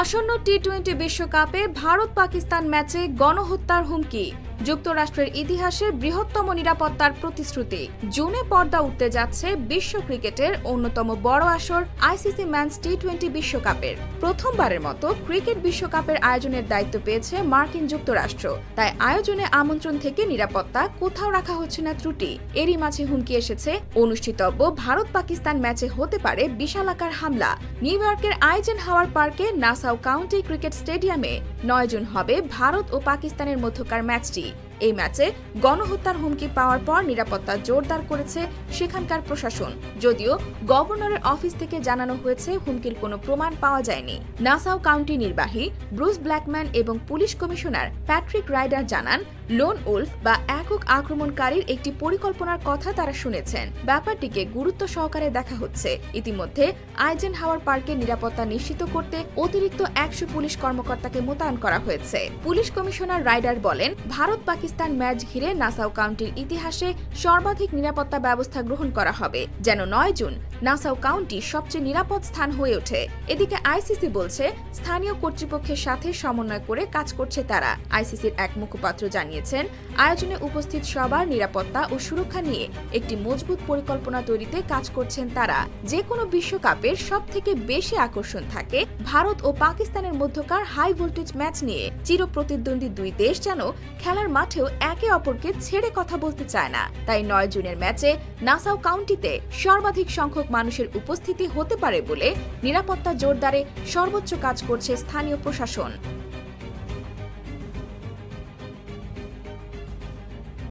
আসন্ন T twenty বিশ্বকাপে ভারত পাকিস্তান ম্যাচে গণহত্যার হুমকি। যুক্তরাষ্ট্রের ইতিহাসে বৃহত্তম নিরাপত্তার প্রতিশ্রুতি। জুনে পর্দা উঠতে যাচ্ছে বিশ্ব ক্রিকেটের অন্যতম বড় আসর, আইসিসি ম্যানস টি টোয়েন্টি বিশ্বকাপের। প্রথমবারের মতো ক্রিকেট বিশ্বকাপের আয়োজনের দায়িত্ব পেয়েছে মার্কিন যুক্তরাষ্ট্র। তাই আয়োজনে আমন্ত্রণ থেকে নিরাপত্তা কোথাও রাখা হচ্ছে না ত্রুটি। এরই মাঝে হুমকি এসেছে। অনুষ্ঠিতব্য ভারত পাকিস্তান ম্যাচে হতে পারে বিশালাকার হামলা। নিউ ইয়র্কের আইজেন হাওয়ার পার্কে নাসাউ কাউন্টি ক্রিকেট স্টেডিয়ামে নয় জুন হবে ভারত ও পাকিস্তানের মধ্যকার ম্যাচটি। এই ম্যাচে গণহত্যার হুমকি পাওয়ার পর নিরাপত্তা জোরদার করেছে সেখানকার প্রশাসন। যদিও গভর্নরের অফিস থেকে জানানো হয়েছে হুমকির কোনো প্রমাণ পাওয়া যায়নি। নাসাও কাউন্টি নির্বাহী ব্রুস ব্ল্যাকম্যান এবং পুলিশ কমিশনার প্যাট্রিক রাইডার জানান লোন উলফ বা একক আক্রমণকারীর একটি পরিকল্পনার কথা তারা শুনেছেন। ব্যাপারটিকে গুরুত্ব সহকারে দেখা হচ্ছে। ইতিমধ্যে আইজেন হাওয়ার পার্কের নিরাপত্তা নিশ্চিত করতে অতিরিক্ত একশো পুলিশ কর্মকর্তাকে মোতায়েন করা হয়েছে। পুলিশ কমিশনার রাইডার বলেন, ভারত পাকিস্তান ম্যাচ ঘিরে নাসাউ কাউন্টির ইতিহাসে সর্বাধিক নিরাপত্তা ব্যবস্থা গ্রহণ করা হবে, যেন নয় জুন নাসাও কাউন্টি সবচেয়ে নিরাপদ স্থান হয়ে ওঠে। এদিকে আইসিসি বলছে, স্থানীয় কর্তৃপক্ষের সাথে সমন্বয় করে কাজ করছে তারা। আইসিসির এক মুখপাত্র জানিয়েছেন, আয়োজনে উপস্থিত সবার নিরাপত্তা ও সুরক্ষা নিয়ে একটি মজবুত পরিকল্পনা তৈরিতে কাজ করছেন তারা। যে কোনো বিশ্বকাপের সব থেকে বেশি আকর্ষণ থাকে ভারত ও পাকিস্তানের মধ্যকার হাই ভোল্টেজ ম্যাচ নিয়ে। চির প্রতিদ্বন্দ্বী দুই দেশ যেন খেলার মাঠেও একে অপরকে ছেড়ে কথা বলতে চায় না। তাই নয় জুনের ম্যাচে নাসাও কাউন্টিতে সর্বাধিক সংখ্যক মানুষের উপস্থিতি হতে পারে বলে নিরাপত্তা জোরদারে সর্বোচ্চ কাজ করছে স্থানীয় প্রশাসন।